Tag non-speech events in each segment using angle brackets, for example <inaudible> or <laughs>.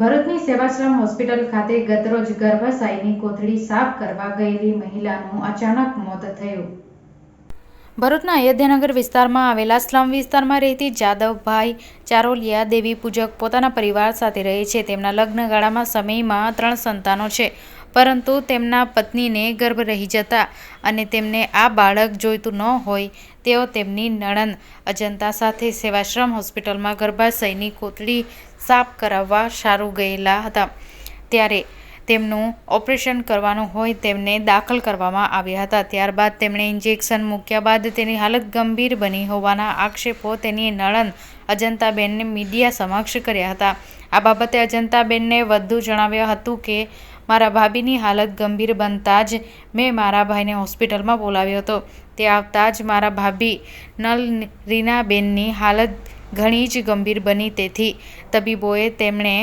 ભરૂચની સેવાશ્રમ હોસ્પિટલ ખાતે ગતરોજ ગર્ભાશયની કોથળી સાફ કરવા ગયેલી મહિલાનું અચાનક મોત થયું. ભરૂચના અયોધ્યાનગર વિસ્તારમાં આવેલા સ્લમ વિસ્તારમાં રહેતી જાદવભાઈ ચારોલિયા દેવી પૂજક પોતાના પરિવાર સાથે રહે છે. તેમના લગ્નગાળામાં સમયમાં ત્રણ સંતાનો છે. પરંતુ તેમના પત્નીને ગર્ભ રહી જતા અને તેમને આ બાળક જોઈતું ન હોય તેઓ તેમની નણંદ અજંતા સાથે સેવાશ્રમ હોસ્પિટલમાં ગર્ભાશયની કોથળી સાફ કરાવવા સારું ગયેલા હતા. ત્યારે તેમનું ઓપરેશન કરવાનું હોય તેમને દાખલ કરવામાં આવ્યા હતા. ત્યારબાદ તેમણે ઇન્જેક્શન મૂક્યા બાદ તેની હાલત ગંભીર બની હોવાના આક્ષેપો તેની નણંદ અજંતાબેનને મીડિયા સમક્ષ કર્યા હતા. આ બાબતે અજંતાબેનને વધુ જણાવ્યું હતું કે, મારા ભાભીની હાલત ગંભીર બનતા જ મેં મારા ભાઈને હોસ્પિટલમાં બોલાવ્યો હતો. તે આવતા જ મારા ભાભી નલ રીનાબેનની હાલત ઘણી જ ગંભીર બની. તેથી તબીબોએ તેમણે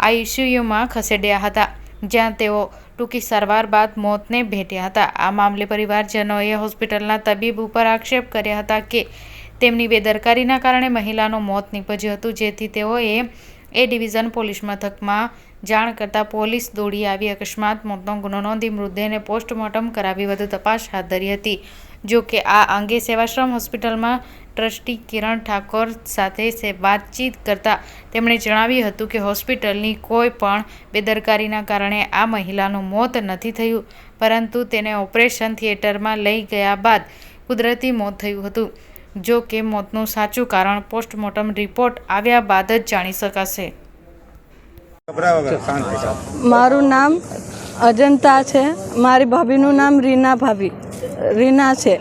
આઈસીયુમાં ખસેડ્યા હતા, જ્યાં તેઓ ટૂંકી સારવાર બાદ મોતને ભેટ્યા હતા. આ મામલે પરિવારજનોએ હોસ્પિટલના તબીબ ઉપર આક્ષેપ કર્યા હતા કે તેમની બેદરકારીના કારણે મહિલાનું મોત નીપજ્યું હતું. જેથી તેઓએ એ ડિવિઝન પોલીસ મથકમાં જાણ કરતાં પોલીસ દોડી આવી. અકસ્માત, મોતનો ગુનો નોંધી મૃતદેહને પોસ્ટમોર્ટમ કરાવી વધુ તપાસ હાથ ધરી હતી. જો કે આ અંગે સેવાશ્રમ હોસ્પિટલમાં ટ્રસ્ટી કિરણ ઠાકોર સાથે વાતચીત કરતાં તેમણે જણાવ્યું હતું કે હોસ્પિટલની કોઈ પણ બેદરકારીના કારણે આ મહિલાનું મોત નથી થયું, પરંતુ તેને ઓપરેશન થિયેટરમાં લઈ ગયા બાદ કુદરતી મોત થયું હતું. જો કે મોતનું સાચું કારણ પોસ્ટમોર્ટમ રિપોર્ટ આવ્યા બાદ જ જાણી શકાશે. મારું નામ અજંતા છે. મારી ભાભીનું નામ રીના ભાભી. રીના છે.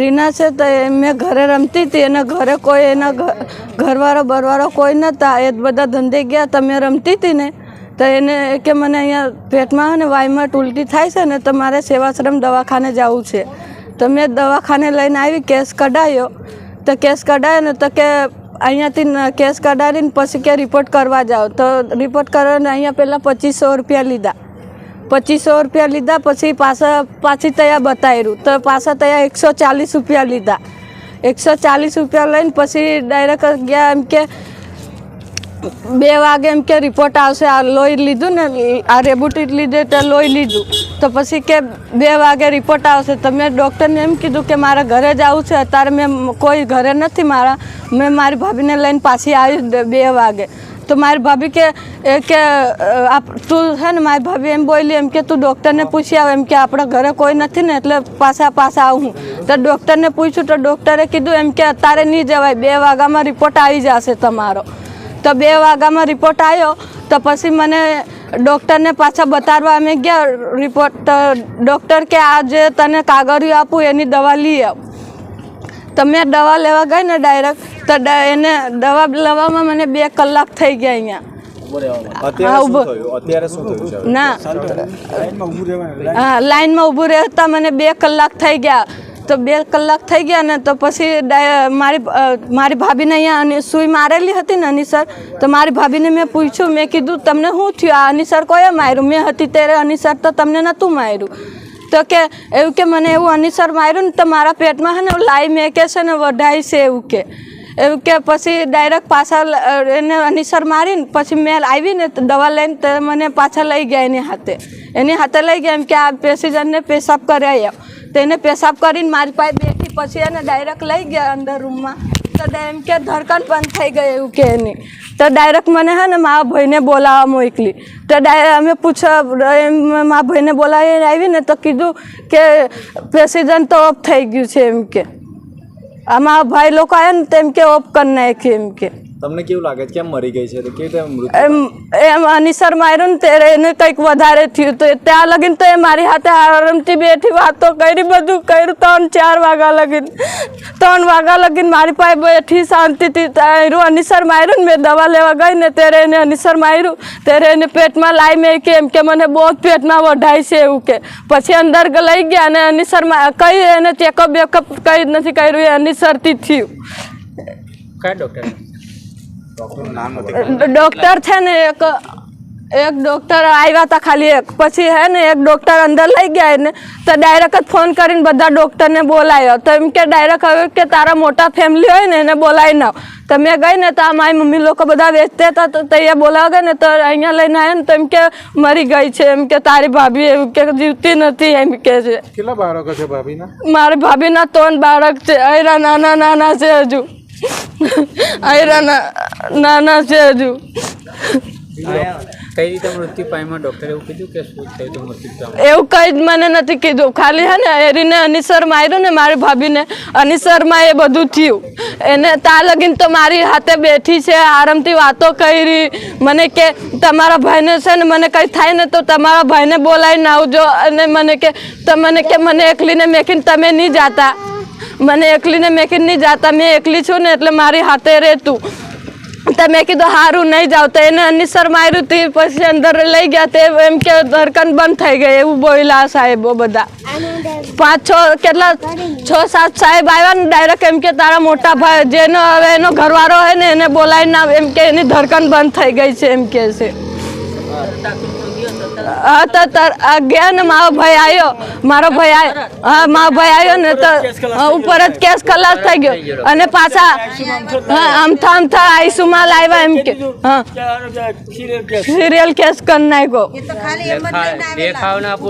રીના છે તો એ મેં ઘરે રમતી હતી. એને ઘરે કોઈ એના ઘરવાળો બરવાળો કોઈ નહોતા. એ બધા ધંધે ગયા. તો મેં રમતી હતી ને તો એને કે મને અહીંયા પેટમાં અને વાયમાં ટુલટી થાય છે ને તો મારે સેવાશ્રમ દવાખાને જવું છે. તો મેં દવાખાને લઈને આવી, કેસ કઢાયો. તો કેસ કઢાયો તો કે અહીંયાથી કેસ કઢાવીને પછી કે રિપોર્ટ કરવા જાઓ. તો રિપોર્ટ કરવાને અહીંયા પહેલાં પચીસો રૂપિયા લીધા. પચીસો રૂપિયા લીધા, પછી પાછા, પાછી તૈયાર બતાવ્યું. તો પાછા તૈયાર એકસો ચાલીસ રૂપિયા લીધા. એકસો ચાલીસ રૂપિયા લઈને પછી ડાયરેક્ટ ગયા એમ કે બે વાગે એમ કે રિપોર્ટ આવશે, આ લોહી લીધું ને, આ રેબુટી લીધે તે લોહી લીધું. તો પછી કે બે વાગે રિપોર્ટ આવશે. તો મેં ડૉક્ટરને એમ કીધું કે મારે ઘરે જવું છે. અત્યારે મેં કોઈ ઘરે નથી મારા. મેં મારી ભાભીને લઈને પાછી આવી બે- બે વાગે. તો મારી ભાભી કે, એ કે આપ, તું છે ને, મારી ભાભી એમ બોલી, એમ કે તું ડૉક્ટરને પૂછી આવ. એમ કે આપણા ઘરે કોઈ નથી ને, એટલે પાછા પાછા આવું તો ડૉક્ટરને પૂછ્યું, તો ડૉક્ટરે કીધું એમ કે, અત્યારે નહીં જવાય. બે વાગ્યામાં રિપોર્ટ આવી જશે તમારો. તો બે વાગ્યામાં રિપોર્ટ આવ્યો તો પછી મને ડૉક્ટરને પાછા બતાવવા અમે ગયા. રિપોર્ટ તો ડૉક્ટર કે આ જે તને કાગળિયું આપું એની દવા લઈ આવ. તો મેં દવા લેવા ગઈ ને ડાયરેક્ટ તો એને દવા લેવામાં મને બે કલાક થઈ ગયા અહીંયા? ના. હા લાઈનમાં ઊભું રહેતા મને બે કલાક થઈ ગયા. તો બે કલાક થઈ ગયા ને, તો પછી મારી મારી ભાભીને અહીંયા સુઈ મારેલી હતી ને અનિસર તો મારી ભાભીને મેં પૂછ્યું, મેં કીધું, તમને શું થયું? આ અનિસર કોએ માર્યું? મેં હતી ત્યારે અનિસર તો તમને નહોતું માર્યું. તો કે, એવું કે મને એવું અનિસર માર્યું ને, તો મારા પેટમાં છે ને લાઈ મેકે છે ને વઢાય છે એવું કે. એવું કે પછી ડાયરેક્ટ પાછા એને અનિસર મારીને પછી મેં આવીને દવા લઈને તો મને પાછા લઈ ગયા એની હાથે. એની હાથે લઈ ગયા એમ કે, આ પેસેન્જરને પેશાબ કરાવી આવ. તો એને પેશાબ કરીને મારી પાસે બેઠી, પછી એને ડાયરેક્ટ લઈ ગયા અંદર રૂમમાં તો એમ કે ધડકન બંધ થઈ ગઈ એવું કે એની તો ડાયરેક્ટ મને હે ને મારા ભાઈને બોલાવવા મોકલી. તો ડાયરેક્ટ અમે પૂછવા એમ મારા ભાઈને બોલાવીને આવીને તો કીધું કે પેસેન્જર તો ઓફ થઈ ગયું છે એમ કે. આ મારા ભાઈ લોકો આવ્યા ને તેમ કે ઓફ કરી નાખ્યું એમ કે. તમને કેવું લાગે છે? કેમ મરી ગઈ છે? તો કેવી રીતે મૃત્યુ એમ એમ અનિસર માર્યું ને ત્યારે એને કંઈક વધારે થયું તો ત્યાં લગીને તો એ મારી હાથે આરામથી બેઠી વાતો કરી બધું કર્યું ત્રણ ચાર વાગ્યા લગીને ત્રણ વાગ્યા લગીને મારી પાસે બેઠી શાંતિથી તાર્યું અનિસર માર્યું ને મેં દવા લેવા ગઈ ને ત્યારે એને અનિસર માર્યું ત્યારે એને પેટમાં લાઈ મેં કે એમ કે મને બહુ જ પેટમાં વઢાય છે એવું કે. પછી અંદર લઈ ગયા અને અનિસર કઈ એને ચેકઅપ બેકઅપ કંઈ જ નથી કર્યું એ અનિસરથી થયું. કયા નથી ડૉક્ટર છે ને એક એક ડોક્ટર આવ્યા હતા ખાલી એક. પછી હે ને એક ડોક્ટર અંદર લઈ ગયા એને. તો ડાયરેક્ટ જ ફોન કરીને બધા ડોક્ટરને બોલાયો. તો એમ કે ડાયરેક્ટ હવે કે તારા મોટા ફેમિલી હોય ને એને બોલાવી નાવ તો મેં ગઈ ને તો આ મારી મમ્મી લોકો બધા વેચતા હતા. તો ત્યાં બોલાવ ગઈ ને તો અહીંયા લઈને આવ્યા ને તો એમ કે મરી ગઈ છે. એમ કે તારી ભાભી એમ કે જીવતી નથી એમ કે છે. કેટલા બાળકો છે ભાભીના? મારી ભાભીના ત્રણ બાળક છે. અયરા નાના નાના છે હજુ. <laughs> અયરા ના- નાના છે હજુ. કઈ રીતે મૃત્યુ પામ્યા? ડોક્ટરે એવું કીધું કે શું થયું મૃત્યુ એવું કંઈ જ મને નથી કીધું. ખાલી હે ને એરીને અનિસર માર્યું ને મારી ભાભીને અનિસરમાં એ બધું થયું. એને ત્યાં લગીને તો મારી હાથે બેઠી છે આરામથી વાતો કરી. મને કે તમારા ભાઈને છે ને મને કંઈ થાય ને તો તમારા ભાઈને બોલાવીને આવજો. અને મને કે તો મને કે મને એકલીને મેકીને તમે નહીં જાતા. મને એકલીને મેં કીધું, નહીં જાતા, મેં એકલી છું ને એટલે મારી હાથે રહેતું તો. મેં કીધું સારું નહીં જાવ. તો એને અનિસર માર્યું, તે પછી અંદર લઈ ગયા, તે એમ કે ધરકન બંધ થઈ ગઈ, એવું બોલ્યા સાહેબો બધા. પાંચ, છ, કેટલા, છ, સાત સાહેબ આવ્યા ને ડાયરેક્ટ એમ કે, તારા મોટા ભાઈ જેનો હવે એનો ઘરવાળો હોય ને, એને બોલાવીને એમ કે, એની ધરકન બંધ થઈ ગઈ છે, એમ કે છે. તો તાર આ ગયા ને મારો ભાઈ આવ્યો મારો ભાઈ આવ્યો હા મારો ભાઈ આવ્યો ને તો ઉપર જ કેસ ખલાસ થઈ ગયો. અને પાછા હા આમથા આમથા આઈસુમાં લાવ્યા એમ કે હા. સિરિયલ કેસ કરી નાખ્યો.